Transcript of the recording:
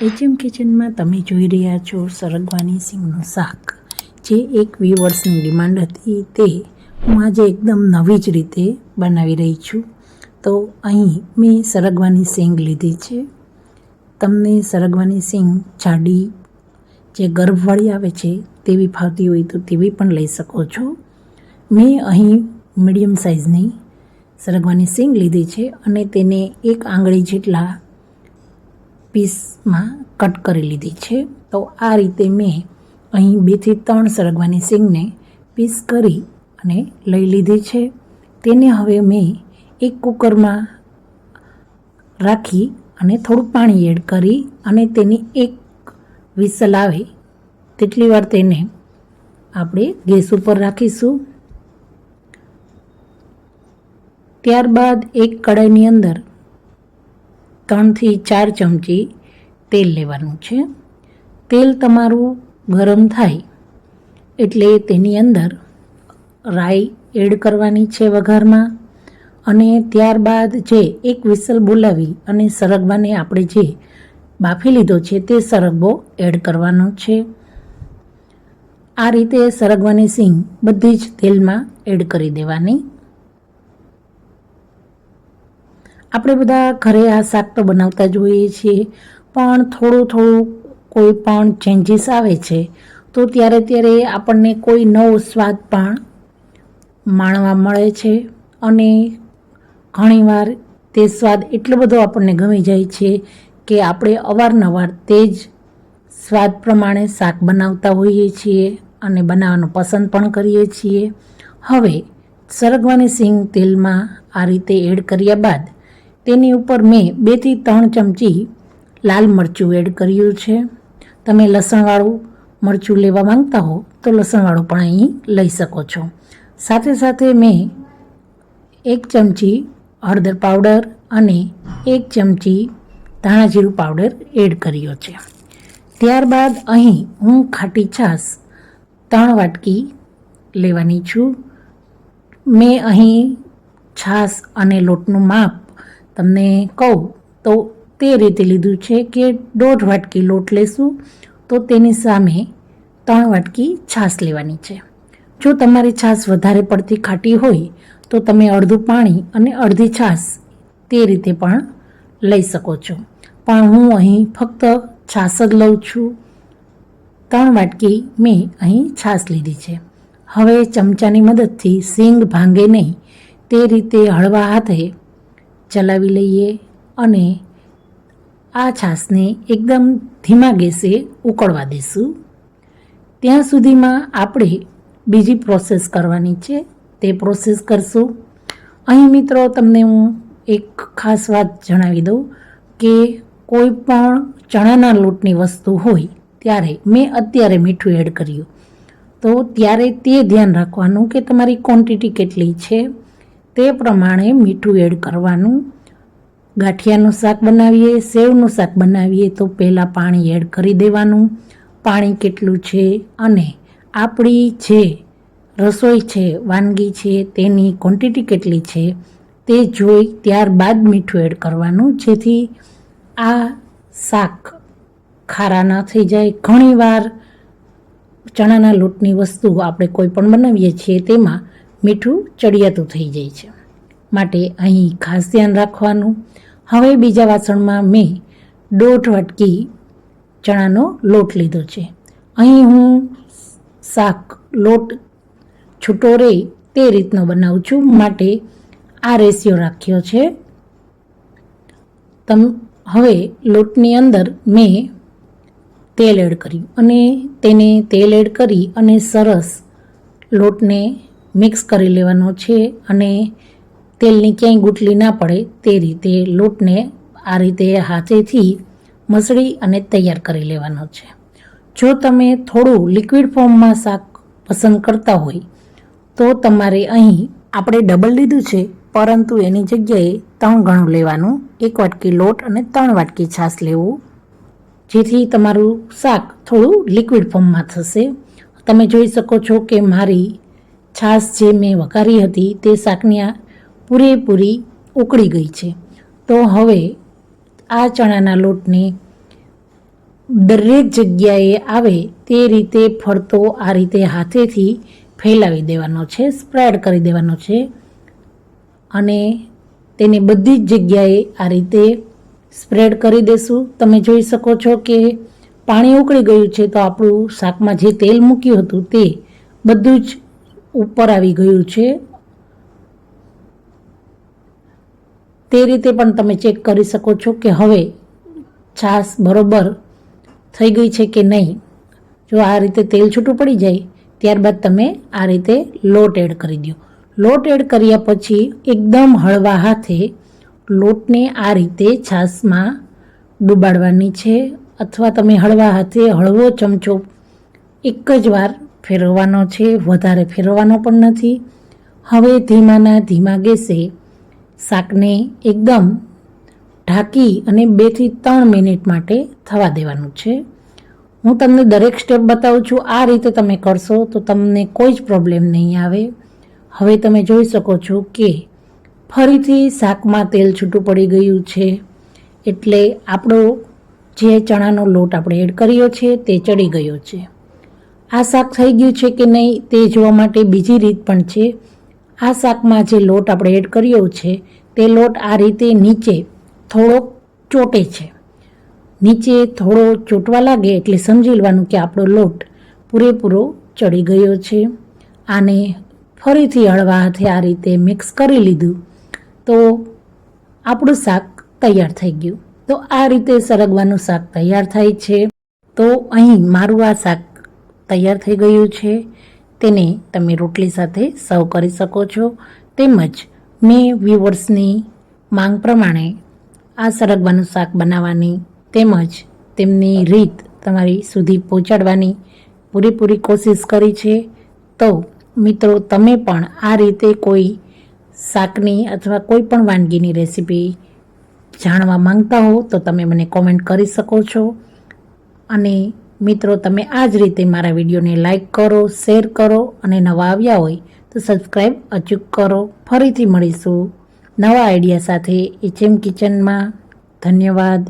HM કિચનમાં તમે જોઈ રહ્યા છો સરગવાની સિંગનું શાક, જે એક વી ડિમાન્ડ હતી તે હું આજે એકદમ નવી જ રીતે બનાવી રહી છું. તો અહીં મેં સરગવાની સિંગ લીધી છે. તમને સરગવાની સિંગ જાડી જે ગર્ભવાળી આવે છે તેવી ફાવતી હોય તો તેવી પણ લઈ શકો છો. મેં અહીં મીડિયમ સાઇઝની સરગવાની સિંગ લીધી છે અને તેને એક આંગળી જેટલા પીસમાં કટ કરી લીધી છે. તો આ રીતે મેં અહીં બેથી ત્રણ સરગવાની સિંગને પીસ કરી અને લઈ લીધી છે. તેને હવે મેં એક કુકરમાં રાખી અને થોડું પાણી એડ કરી અને તેની એક વિસલ આવે તેટલી વાર તેને આપણે ગેસ ઉપર રાખીશું. ત્યારબાદ એક કડાઈની અંદર ત્રણથી ચાર ચમચી તેલ લેવાનું છે. તેલ તમારું ગરમ થાય એટલે તેની અંદર રાઈ એડ કરવાની છે વઘારમાં અને ત્યારબાદ જે એક વિસલ બોલાવી અને સરગવાને આપણે જે બાફી લીધો છે તે સરગવો એડ કરવાનો છે. આ રીતે સરગવાની સિંગ બધી જ તેલમાં એડ કરી દેવાની. આપણે બધા ઘરે આ શાક તો બનાવતા જ હોઈએ છીએ. પણ થોડું થોડું કોઈ પણ ચેન્જીસ આવે છે, તો ત્યારે ત્યારે આપણને કોઈ નવો સ્વાદ પણ માણવા મળે છે. અને ઘણીવાર તે સ્વાદ એટલો બધો આપણને ગમી જાય છે કે આપણે અવારનવાર તે જ સ્વાદ પ્રમાણે શાક બનાવતા હોઈએ છીએ અને બનાવવાનું પસંદ પણ કરીએ છીએ. હવે, સરગવાની સિંગ તેલમાં આ રીતે એડ કર્યા બાદ તેની ઉપર મેં બેથી ત્રણ ચમચી લાલ મરચું એડ કર્યું છે. તમે લસણવાળું મરચું લેવા માંગતા હો, તો લસણવાળું પણ અહીં લઈ શકો છો. સાથે સાથે મેં એક ચમચી હળદર પાવડર અને એક ચમચી ધાણા જીરું પાવડર એડ કર્યો છે. ત્યારબાદ અહીં હું ખાટી છાશ ત્રણ વાટકી લેવાની છું. મેં અહીં છાશ અને લોટનું માપ તમને કહું તો તે રીતે લીધું છે કે દોઢ વાટકી લોટ લેશું તો તેની સામે ત્રણ વાટકી છાશ લેવાની છે. જો તમારી છાશ વધારે પડતી ખાટી હોય તો તમે અડધું પાણી અને અડધી છાશ તે રીતે પણ લઈ શકો છો. પણ હું અહીં ફક્ત છાશ જ લઉં છું. ત્રણ વાટકી મેં અહીં છાશ લીધી છે. હવે ચમચાની મદદથી સિંગ ભાંગે નહીં. તે રીતે હળવા હાથે ચલાવી લઈએ અને આ છાશને એકદમ ધીમા ગેસે ઉકળવા દઈશું ત્યાં સુધીમાં આપણે બીજી પ્રોસેસ કરવાની છે, તે પ્રોસેસ કરશું. અહીં મિત્રો તમને હું એક ખાસ વાત જણાવી દઉં કે કોઈ પણ ચણાના લોટની વસ્તુ હોય, ત્યારે મેં અત્યારે મીઠું એડ કર્યું. તો ત્યારે તે ધ્યાન રાખવાનું કે તમારી ક્વોન્ટિટી કેટલી છે, તે પ્રમાણે મીઠું એડ કરવાનું. ગાંઠિયાનું શાક બનાવીએ, સેવનું શાક બનાવીએ, તો પહેલાં પાણી એડ કરી દેવાનું. પાણી કેટલું છે અને આપણી જે રસોઈ છે, વાનગી છે, તેની ક્વોન્ટિટી કેટલી છે, તે જોઈ ત્યારબાદ મીઠું એડ કરવાનું. જેથી આ શાક ખારા ન થઈ જાય. ઘણીવાર ચણાના લોટની વસ્તુ આપણે કોઈ પણ બનાવીએ છીએ, તેમાં મીઠું ચડિયાતું થઈ જાય છે. માટે અહીં ખાસ ધ્યાન રાખવાનું. હવે બીજા વાસણમાં મેં દોઢ વાટકી ચણાનો લોટ લીધો છે. અહીં હું શાક, લોટ, છૂટો રહે તે રીતનો બનાવું છું માટે આ રેશિયો રાખ્યો છે. તમ, હવે લોટની અંદર મેં તેલ એડ કર્યું અને તેને તેલ એડ કરી અને સરસ લોટને મિક્સ કરી લેવાનો છે અને તેલની ક્યાંય ગુટલી ના પડે તે રીતે લોટને આ રીતે હાથેથી મસળી અને તૈયાર કરી લેવાનો છે. જો તમે થોડું લિક્વિડ ફોર્મમાં શાક પસંદ કરતા હોય, તો તમારે અહીં આપણે ડબલ લીધું છે, પરંતુ એની જગ્યાએ ત્રણ ગણું લેવાનું, એક વાટકી લોટ અને ત્રણ વાટકી છાશ લેવું, જેથી તમારું શાક થોડું લિક્વિડ ફોર્મમાં થશે. તમે જોઈ શકો છો કે મારી છાશ જે મેં વઘારી હતી તે શાકની પૂરેપૂરી ઉકળી ગઈ છે. તો હવે આ ચણાના લોટને દરેક જગ્યાએ આવે તે રીતે ફરતો આ રીતે હાથેથી ફેલાવી દેવાનો છે, સ્પ્રેડ કરી દેવાનો છે અને તેને બધી જ જગ્યાએ આ રીતે સ્પ્રેડ કરી દેશું. તમે જોઈ શકો છો કે પાણી ઉકળી ગયું છે તો આપણું શાકમાં જે તેલ મૂક્યું હતું તે બધું જ ઉપર આવી ગયું છે તે રીતે પણ તમે ચેક કરી શકો છો કે હવે છાશ બરોબર થઈ ગઈ છે કે નહીં. જો આ રીતે તેલ છૂટું પડી જાય, ત્યારબાદ તમે આ રીતે લોટ એડ કરી દો. લોટ એડ કર્યા પછી એકદમ હળવા હાથે લોટને આ રીતે છાશમાં ડૂબાડવાની છે અથવા તમે હળવા હાથે હળવો ચમચો એક જ વાર ફેરવવાનો છે, વધારે ફેરવવાનો પણ નથી. હવે ધીમાના ધીમા ગેસે શાકને એકદમ ઢાંકી અને બેથી ત્રણ મિનિટ માટે થવા દેવાનું છે. હું તમને દરેક સ્ટેપ બતાવું છું. આ રીતે તમે કરશો તો તમને કોઈ જ પ્રોબ્લેમ નહીં આવે. હવે તમે જોઈ શકો છો કે ફરીથી શાકમાં તેલ છૂટું પડી ગયું છે. એટલે આપણો જે ચણાનો લોટ આપણે એડ કર્યો છે તે ચડી ગયો છે. આ શાક થઈ ગયું છે કે નહીં તે જોવા માટે બીજી રીત પણ છે. આ શાકમાં જે લોટ આપણે એડ કર્યો છે, તે લોટ આ રીતે નીચે થોડોક ચોટે છે. નીચે થોડો ચોટવા લાગે એટલે સમજી લેવાનું કે આપણો લોટ પૂરેપૂરો ચડી ગયો છે. આને ફરીથી હળવા હાથે આ રીતે મિક્સ કરી લીધું. તો આપણું શાક તૈયાર થઈ ગયું. તો આ રીતે સરગવાનું શાક તૈયાર થાય છે. તો અહીં મારું આ શાક તૈયાર થઈ ગયું છે. તેને તમે રોટલી સાથે સર્વ કરી શકો છો. તેમજ મેં વ્યુવર્સની માંગ પ્રમાણે આ સરગવાનું શાક બનાવવાની તેમજ તેમની રીત તમારી સુધી પહોંચાડવાની પૂરેપૂરી કોશિશ કરી છે. તો મિત્રો, તમે પણ આ રીતે કોઈ શાકની અથવા કોઈ પણ વાનગીની રેસીપી જાણવા માંગતા હો તો તમે મને કોમેન્ટ કરી શકો છો. અને મિત્રો, તમે આ જ રીતે મારા વિડીયોને લાઇક કરો શેર કરો અને નવા આવ્યા હોય તો સબસ્ક્રાઈબ અચૂક કરો. ફરીથી મળીશું નવા આઈડિયા સાથે એચએમ કિચનમાં ધન્યવાદ.